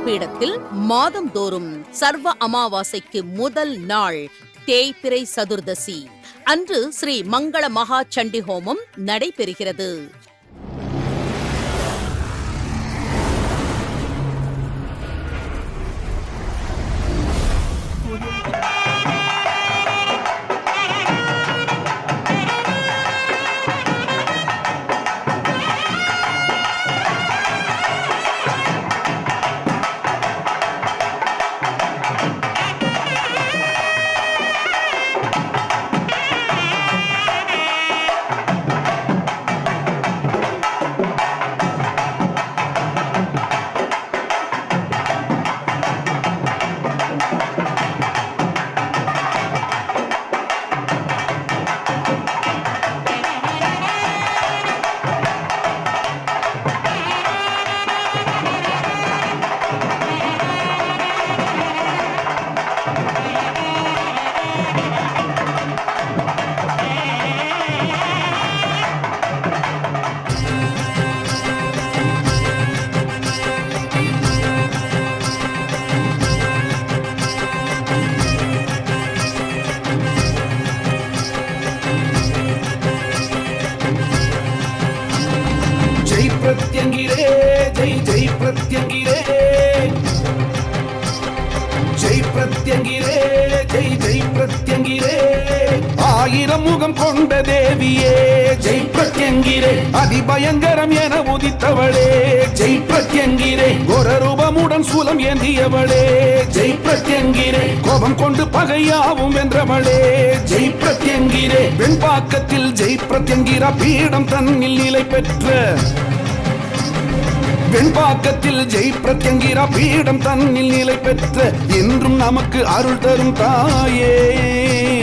ஜெய் பீடத்தில் மாதந்தோறும் சர்வ அமாவாசைக்கு முதல் நாள் தேய்பிரை சதுர்தசி. அன்று ஸ்ரீ மங்கள மகா சண்டி ஹோமம் நடைபெறுகிறது. ஆயிரம் முகம் கொண்ட தேவியே ஜெய் பிரத்யங்கிரே அதிபயங்கரம் என உதித்தவளே ஜெய் பிரத்யங்கிரே ஒரு ரூபமுடன் சூலம் ஏந்தியவளே ஜெய் பிரத்யங்கிரே கோபம் கொண்டு பகையாவும் வென்றவளே ஜெய் பிரத்யங்கிரே வெண்பாக்கத்தில் ஜெய் பிரத்யங்கிரா பீடம் தன்னில் நிலை பெற்ற வெண்பாக்கத்தில் ஜெய் பிரத்யங்கிரா பீடம் தன்னில் நிலை பெற்ற என்றும் நமக்கு அருள் தரும் தாயே.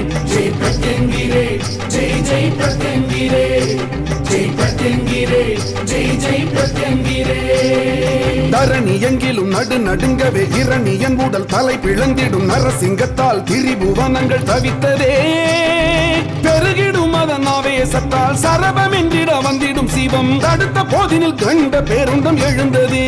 ஜெய் பிரத்யங்கிரே ஜெய் ஜெய் பிரத்யங்கிரே ஜெய் பிரத்யங்கிரே ஜெய் ஜெய் பிரத்யங்கிரே தரணி எங்கிலும் நடு நடுங்கவே இரணி என் உடல் தலை பிளந்திடும் நரசிங்கத்தால் திரிபுவனங்கள் தவித்ததே. பெருகிடும் அதன் ஆவேசத்தால் சரபமென்றிட வந்திடும் சிவம். தடுத்த போதினில் கண்ட பேருந்தம் எழுந்ததே.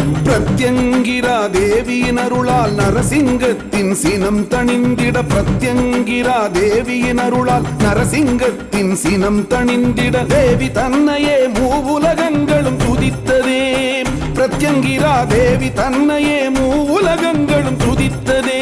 பிரத்யங்கிரா தேவியின் அருளால் நரசிங்கத்தின் சினம் தணிந்திட பிரத்யங்கிரா தேவியின் அருளால் நரசிங்கத்தின் சினம் தணிந்திட தேவி தன்னையே மூவுலகங்களும் துதித்ததே. பிரத்யங்கிரா தேவி தன்னையே மூவுலகங்களும் துதித்ததே.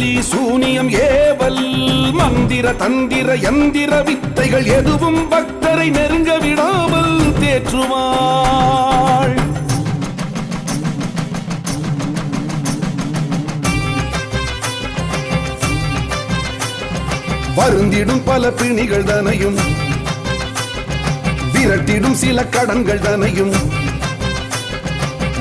பில்லி சூனியம் ஏவல் மந்திர தந்திர எந்திர வித்தைகள் எதுவும் பக்தரை நெருங்க விடாமல் தேற்றுவாள். வருந்திடும் பல பிணிகள் தனையும் விரட்டிடும் சில கடன்கள் தனையும்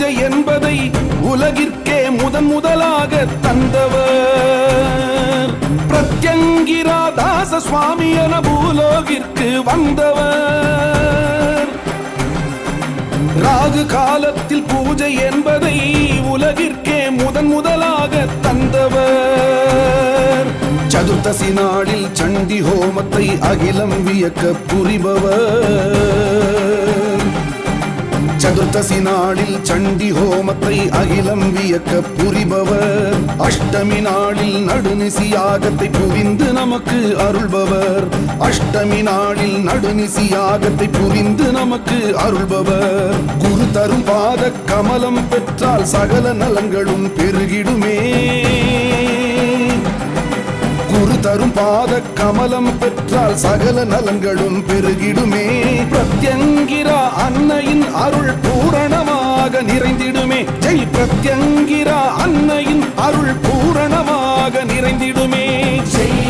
பூஜை என்பதை உலகிற்கே முதன் முதலாக தந்தவர். பிரத்யங்கிரா தாச சுவாமி என பூலோகிற்கு வந்தவர். ராகு காலத்தில் பூஜை என்பதை உலகிற்கே முதன் முதலாக தந்தவர். சதுர்த்தசி நாளில் சண்டி ஹோமத்தை அகிலம் வியக்க புரிபவர். சதுர்த்தசி நாளில் சண்டி ஹோமத்தை அகிலம் வியக்க புரிபவர். அஷ்டமி நாளில் நடுநிசி யாகத்தை புரிந்து நமக்கு அருள்பவர். அஷ்டமி நாளில் நடுநிசி யாகத்தை புரிந்து நமக்கு அருள்பவர். குரு தரும் பாத கமலம் பெற்றால் சகல நலங்களும் பெருகிடுமே. தரும் பாத கமலம் பெற்றால் சகல நலங்களும் பெருகிடுமே. பிரத்யங்கிரா அன்னையின் அருள் பூரணமாக நிறைந்திடுமே. ஜெய் பிரத்யங்கிரா அன்னையின் அருள் பூரணமாக நிறைந்திடுமே. ஜெய்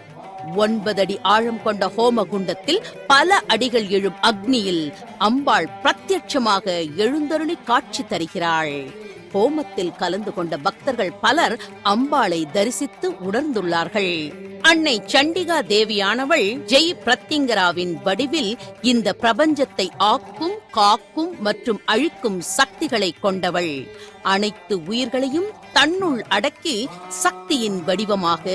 ஒன்பதடி ஆழம் கொண்ட ஹோம குண்டத்தில் பல அடிகள் எழும் அக்னியில் அம்பாள் பிரத்யட்சமாக எழுந்தருளி காட்சி தருகிறாள். ஹோமத்தில் கலந்து கொண்ட பக்தர்கள் பலர் அம்பாளை தரிசித்து உணர்ந்துள்ளார்கள். அன்னை சண்டிகா தேவியானவள் ஜெய் பிரத்யங்கராவின் வடிவில் இந்த பிரபஞ்சத்தை ஆக்கும் காக்கும் மற்றும் அழிக்கும் சக்திகளை கொண்டவள். அனைத்து உயிர்களையும் தன்னுள் அடக்கி சக்தியின் வடிவமாக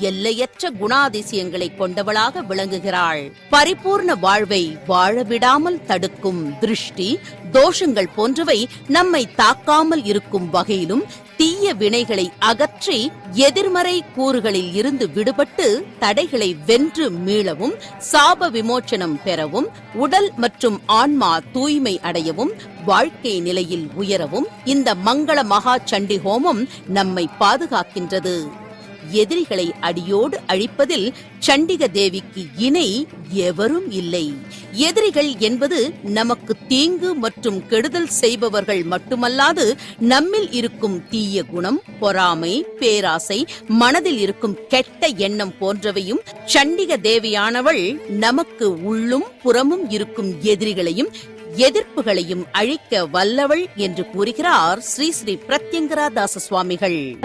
எல்லையற்ற குணாதிசயங்களை கொண்டவளாக விளங்குகிறாள். பரிபூர்ண வாழ்வை வாழவிடாமல் தடுக்கும் திருஷ்டி தோஷங்கள் போன்றவை நம்மை தாக்காமல் இருக்கும் வகையிலும் தீய வினைகளை அகற்றி எதிர்மறை கூறுகளில் இருந்து விடுபட்டு தடைகளை வென்று மீளவும் சாப விமோச்சனம் பெறவும் உடல் மற்றும் ஆன்மா தூய்மை அடையவும் வாழ்க்கை நிலையில் உயரவும் இந்த மங்கள மகா சண்டி ஹோமம் நம்மை பாதுகாக்கின்றது. எதிரிகளை அடியோடு அழிப்பதில் சண்டிக தேவிக்கு இணை எவரும் இல்லை. எதிரிகள் என்பது நமக்கு தீங்கு மற்றும் கெடுதல் செய்பவர்கள் மட்டுமல்லாது நம்மில் இருக்கும் தீய குணம் பொறாமை பேராசை மனதில் இருக்கும் கெட்ட எண்ணம் போன்றவையும் சண்டிக தேவியானவள் நமக்கு உள்ளும் புறமும் இருக்கும் எதிரிகளையும் எதிர்ப்புகளையும் அழிக்க வல்லவள் என்று கூறுகிறார் ஸ்ரீ ஸ்ரீ பிரத்யங்கரா தாச சுவாமிகள்.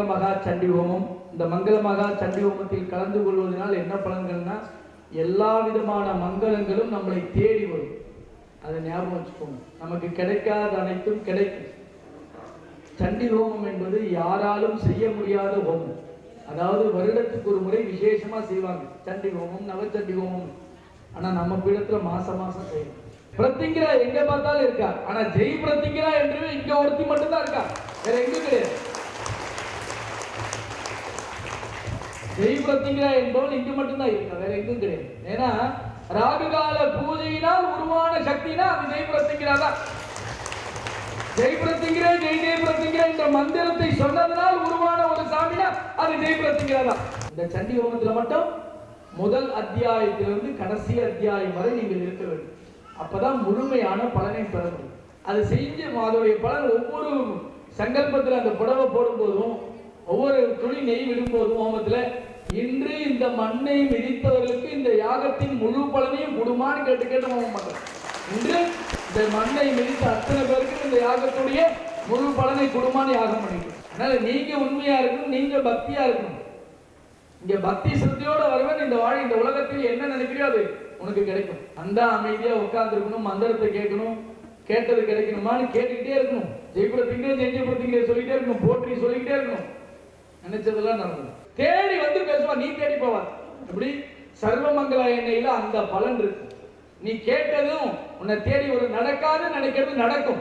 மங்கள மகா சண்டி ஹோமம் இந்த மங்கள மகா சண்டி ஹோமத்தில் கலந்து கொள்வதனால் என்ன பலன்கள்னா எல்லா விதமான மங்களங்களும் நம்மளை தேடி வரும். அதை ஞாபகம் வச்சுக்கோங்க. நமக்கு கிடைக்காத அனைத்தும் கிடைக்கும். சண்டி ஹோமம் என்பது யாராலும் செய்ய முடியாத ஹோமம் அதாவது வருடத்துக்கு ஒரு முறை விசேஷமா செய்வாங்க. சண்டி ஹோமம் நவச்சண்டி ஹோமம் ஆனா நம்ம பீடத்தில் மாசம் மாசம் செய்யணும். பிரத்திங்கிரா எங்க பார்த்தாலும் இருக்கா? ஆனா ஜெய் பிரத்திங்கிரா என்று இங்க ஒருத்தி மட்டும்தான் இருக்கா? வேற எங்க கிடையாது. ஜெய் பிரத்திங்கிரா என்பவள் இங்கு மட்டும்தான் இருக்கா வேற எங்கும் கிடையாது. ஏன்னா ராகுகால பூஜையினால் உருவான சக்தினா அது ஜெய் பிரத்திங்கிரா தான். ஜெய் பிரத்திங்கிரே ஜெய் ஜெய் பிரத்திங்கிரே என்ற மந்திரத்தை சொன்னதனால் உருவான ஒரு சாமினா அது ஜெய் தான். இந்த சண்டி ஹோமத்துல மட்டும் முதல் அத்தியாயத்திலிருந்து கடைசி அத்தியாயம் வரை நீங்கள் இருக்க வேண்டும். அப்பதான் முழுமையான பலனை பெற முடியும். அது செஞ்சு அதோடைய பலன் ஒவ்வொரு சங்கல்பத்தில் அந்த புடவை போடும்போதும் ஒவ்வொரு துணி நெய் விடும்போதும் ஹோமத்தில் இன்று இந்த மண்ணை மிதித்தவர்களுக்கு இந்த யாகத்தின் முழு பலனையும் கொடுமான்னு கேட்டு கேட்டு ஹோமம் பண்றேன். இன்று இந்த மண்ணை மிதித்த அத்தனை பேருக்கு இந்த யாகத்துடைய முழு பலனை கொடுமான்னு யாகம் பண்ணிக்கணும் அதனால நீங்க உண்மையா இருக்கணும் நீங்க பக்தியா இருக்கணும். இங்க பக்தி சித்தியோட வருவன் இந்த வாழை இந்த உலகத்தில் என்ன நினைக்கிறியோ அது உனக்கு கிடைக்கும். அந்த அமைதியா உட்கார்ந்துருக்கணும் மந்திரத்தை கேட்கணும் கேட்டது கிடைக்கணுமான்னு கேட்டுக்கிட்டே இருக்கணும். ஜெயபுரத்திங்கே ஜெயபுரத்திங்கே சொல்லிட்டே இருக்கணும் போற்றி சொல்லிக்கிட்டே இருக்கணும். நினைச்சதெல்லாம் நடந்தது. தேடி வந்து பேசுவா நீ தேடி போவான் அப்படி சர்வமங்கல எண்ணெயில அந்த பலன் இருக்கு. நீ கேட்டதும் உன்னை தேடி ஒரு நடக்காதுன்னு நினைக்கிறது நடக்கும்.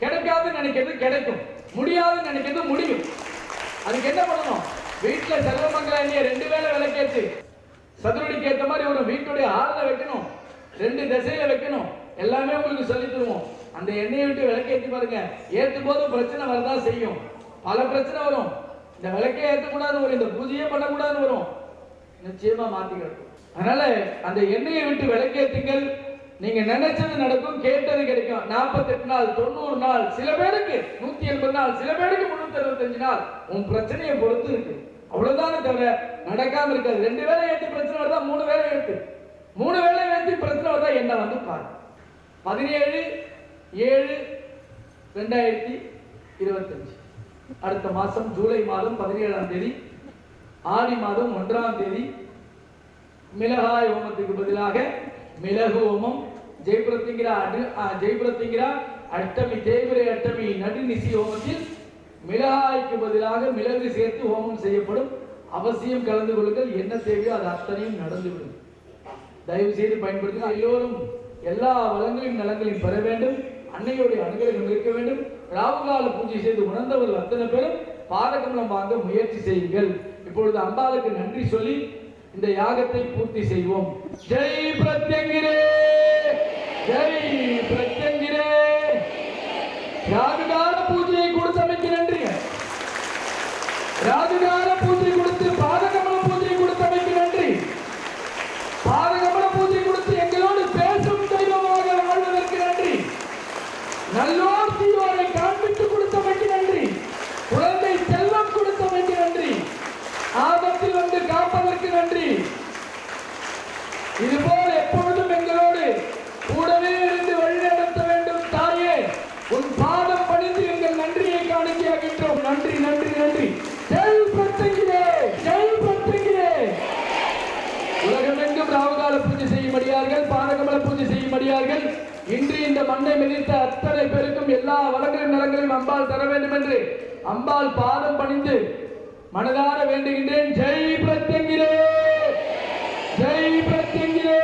கிடைக்காதுன்னு நினைக்கிறது கிடைக்கும். முடியாதுன்னு நினைக்கிறது முடியும். அதுக்கு என்ன பண்ணணும்? வீட்டுல சர்வமங்கல எண்ணெயை ரெண்டு வேளை விளக்கேச்சு சதுரடிக்கு ஏற்ற மாதிரி ஒரு வீட்டுடைய ஆளில் வைக்கணும். ரெண்டு திசையில வைக்கணும். எல்லாமே உங்களுக்கு சொல்லி தருவோம். அந்த எண்ணெயை விட்டு விளக்கேற்றி பாருங்க. ஏற்றும் போது பிரச்சனை வரதான் செய்யும். பல பிரச்சனை வரும். இந்த விளக்கே ஏற்றக்கூடாதுன்னு வரும் இந்த பூஜையே பண்ணக்கூடாதுன்னு வரும். நிச்சயமா மாத்திக்கணும் அதனால அந்த எண்ணெயை விட்டு விளக்கேத்துங்கள் நீங்க நினைச்சது நடக்கும் கேட்டது கிடைக்கும். 48 நாள் தொண்ணூறு நாள் சில பேருக்கு நூத்தி எண்பது நாள் சில பேருக்கு முன்னூத்தி அறுபத்தஞ்சு நாள். உன் பிரச்சனையை பொறுத்து இருக்கு. அவ்வளவுதானே தவிர நடக்காம இருக்காது. ரெண்டு வேலை ஏற்றி பிரச்சனை வருதா? மூணு வேளை ஏத்து. மூணு வேலை ஏற்றி பிரச்சனை வருதா? என்ன வந்து பாரு. பதினேழு ஏழு ரெண்டாயிரத்தி இருபத்தஞ்சு. அடுத்த மாதம் ஜூலை மாதம் பதினேழாம் தேதி ஆடி மாதம் ஒன்றாம் தேதி மிளகாய் ஹோமத்துக்கு பதிலாக மிளகு ஹோமம் ஜெயபுரத்திங்கிற அடு ஆ, அஷ்டமி தேய்பிரை அஷ்டமி நடுநிசி ஹோமத்தில் மிளகாய்க்கு பதிலாக மிளகு சேர்த்து ஹோமம் செய்யப்படும். அவசியம் கலந்து கொள்ளுங்கள். என்ன தேவையோ அது அத்தனையும் நடந்துவிடும் தயவு செய்து பயன்படுத்தி எல்லோரும் எல்லா வளங்களையும் நலங்களையும் பெற வேண்டும். அன்னையுடைய அனுகிரகம் இருக்க வேண்டும். ராவுகால பூஜை செய்து உணர்ந்தவர்கள் அத்தனை பேரும் பாதகமலம் வாங்க முயற்சி செய்யுங்கள். இப்பொழுது அம்பாளுக்கு நன்றி சொல்லி இந்த யாகத்தை பூர்த்தி செய்வோம். ஜெய் பிரத்யங்கிரே! ஜெய் பிரத்ய ராகுகால பூஜையை கொடுத்தமைக்கு நன்றிங்க ராகுகால பூஜை கொடுத்து பாதகமல பூஜை கொடுத்தமைக்கு நன்றி பாதகமல பூஜை கொடுத்து எங்களோடு பேசும் தெய்வமாக வாழ்வதற்கு நன்றி நல்லோர் தீயோரை காண்பித்து கொடுத்தமைக்கு நன்றி குழந்தை செல்வம் கொடுத்தமைக்கு நன்றி ஆபத்தில் வந்து காப்பதற்கு நன்றி இதுபோல் எப்பொழுதும் எங்களோடு கூடவே இருந்து வழிநடத்த வேண்டும் தாயே உன் பாதம் பணிந்து எங்கள் நன்றியை காணிக்கையாகின்றோம் நன்றி நன்றி நன்றி ஜெய் பிரத்தங்கிரே ஜெய் பிரத்தங்கிரே உலகமெங்கும் ராவுகால பூஜை செய்யும்படியார்கள் பாரகமல பூஜை செய்யும்படியார்கள் இன்று இந்த மண்ணை மிதித்த அத்தனை பேருக்கும் எல்லா வளங்களும் நலங்களையும் அம்பாள் தர வேண்டும் என்று அம்பாள் பாதம் பணிந்து மனதார வேண்டுகின்றேன். ஜெய் பிரத்யங்கிரே! ஜெய் பிரத்யங்கிரே!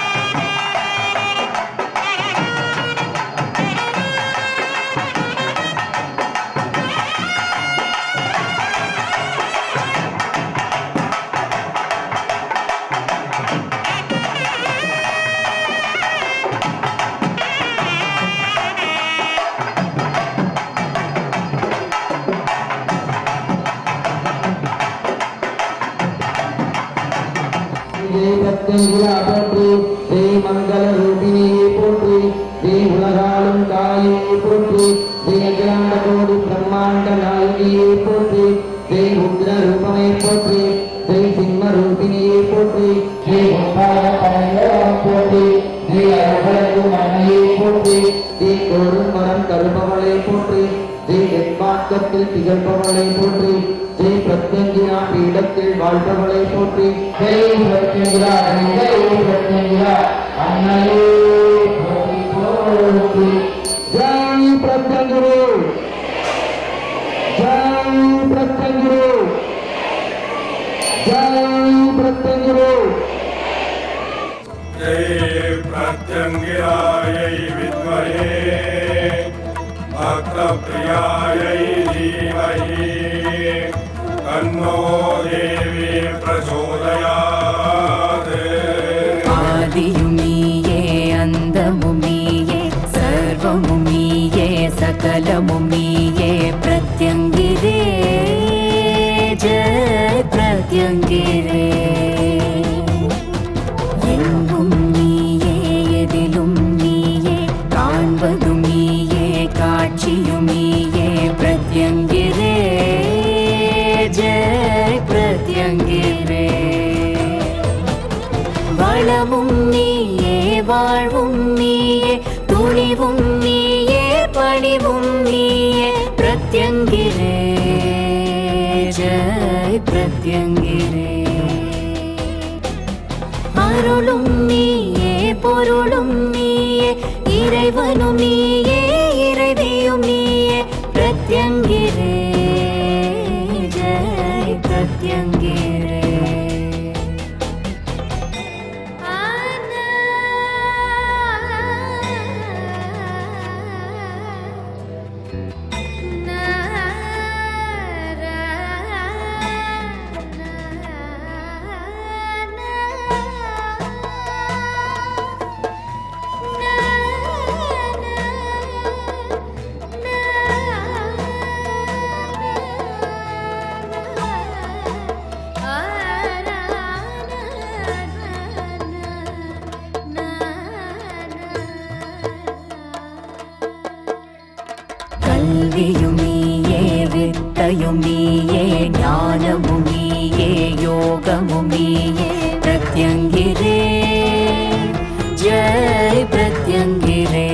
ஜெய் அருகலகு போற்றி தீ கோரும் மரம் கருப்பவளை போற்றி தீ வெண்பாக்கத்தில் திகழ்பவளை போற்றி ஜெய் பிரத்யங்கிரா பீடத்தில் வாழ்பவளை போற்றி ஜெய் பிரத்யங்கிரா ஜெய் பிரத்யங்கிரா அன்னையே போற்றி போற்றி. प्रियायै धीमहि तन्नो देवी प्रचोदयात् आदियुमीये अन्तमुमीये सर्वमुमीये सकलमुमीये प्रत्यङ्गिरे जय प्रत्यङ्गिरे நீயே வாழ்வும் நீயே துணிவும் நீயே பணிவும் நீயே. பிரத்யங்கிரே ஜெய் பிரத்யங்கிரே. அருளும் நீயே பொருளும் நீயே இறைவனும் நீயே. வித்தையும் நீயே ஞானமும் நீயே யோகமும் நீயே பிரத்யங்கிரே ஜெய் பிரத்யங்கிரே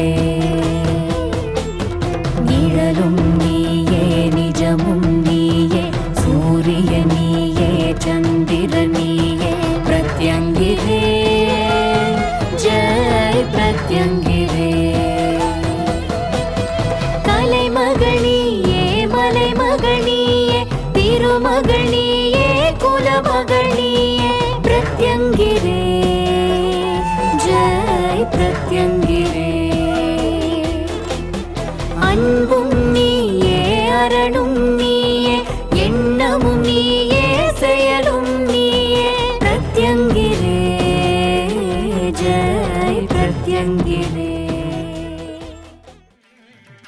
நிழலும் நீயே நிஜமும் நீயே சூரிய நீயே சந்திர நீயே பிரத்யங்கிரே ஜெய் பிரத்யங்கிரே கலைமகளியே திருமகளியே குலமகளியே பிரத்யங்கிரே. ஜெய் பிரத்யங்க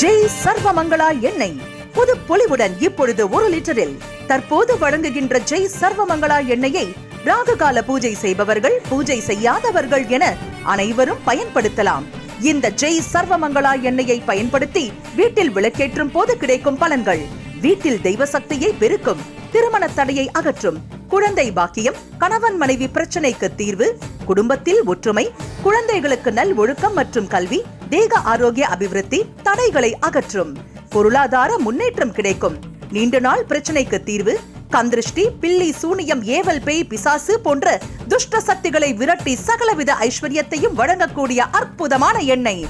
ஜெய் சர்வமங்களா எண்ணெய் புது பொலிவுடன் இப்பொழுது ஒரு லிட்டரில். தற்போது வழங்குகின்ற ஜெய் சர்வமங்களா எண்ணெயை ராகுகால பூஜை செய்பவர்கள் பூஜை செய்யாதவர்கள் என அனைவரும் பயன்படுத்தலாம். இந்த ஜெய் சர்வமங்களா எண்ணெயை பயன்படுத்தி வீட்டில் விளக்கேற்றும் போது கிடைக்கும் பலன்கள். வீட்டில் தெய்வ சக்தியை பெருக்கும் திருமண தடையை அகற்றும் குழந்தை பாக்கியம் கணவன் மனைவி பிரச்சனைக்கு தீர்வு குடும்பத்தில் ஒற்றுமை குழந்தைகளுக்கு நல் ஒழுக்கம் மற்றும் கல்வி தேக ஆரோக்கிய அபிவிருத்தி தடைகளை அகற்றும். பொருளாதார முன்னேற்றம் கிடைக்கும். நீண்ட நாள் பிரச்சனைக்கு தீர்வு கந்திருஷ்டி பில்லி சூனியம் ஏவல் பேய் பிசாசு போன்ற துஷ்ட சக்திகளை விரட்டி சகலவித ஐஸ்வர்யத்தையும் வழங்கக்கூடிய அற்புதமான எண்ணெய்.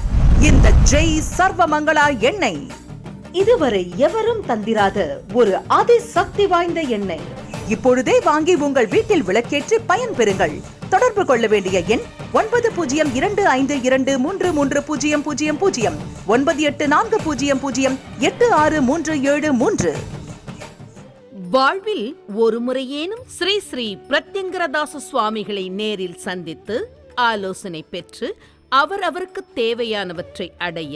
இந்த ஜெய் சர்வமங்களா எண்ணெய். இதுவரை எவரும் தந்திராத ஒரு அதிசக்தி வாய்ந்த எண்ணெய். இப்பொழுதே வாங்கி உங்கள் வீட்டில் விளக்கேற்றி பயன்பெறுங்கள் தொடர்பு கொள்ள வேண்டிய எண் ஒன்பது பூஜ்ஜியம் இரண்டு ஐந்து இரண்டு மூன்று மூன்று பூஜ்ஜியம் பூஜ்ஜியம் பூஜ்ஜியம் ஒன்பது எட்டு நான்கு பூஜ்ஜியம் பூஜ்ஜியம் எட்டு ஆறு மூன்று ஏழு மூன்று. வாழ்வில் ஒரு முறையேனும் ஸ்ரீ ஸ்ரீ பிரத்யங்கரதாச சுவாமிகளை நேரில் சந்தித்து ஆலோசனை பெற்று அவர் அவருக்கு தேவையானவற்றை அடைய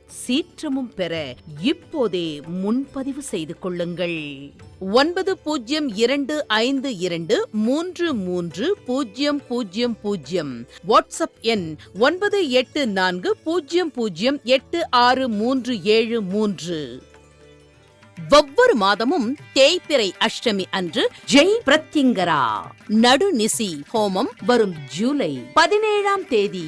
சீற்றமும் பெற இப்போதே முன்பதிவு செய்து கொள்ளுங்கள். ஒன்பது பூஜ்ஜியம் இரண்டு ஐந்து இரண்டு மூன்று மூன்று பூஜ்ஜியம் பூஜ்ஜியம் பூஜ்ஜியம் வாட்ஸ்அப் எண் ஒன்பது எட்டு நான்கு பூஜ்ஜியம் பூஜ்ஜியம் எட்டு ஆறு மூன்று ஏழு மூன்று. ஒவ்வொரு மாதமும் தேய்பிறை அஷ்டமி அன்று ஜெய் பிரத்யங்கரா. நடுநிசி ஹோமம் வரும் ஜூலை பதினேழாம் தேதி.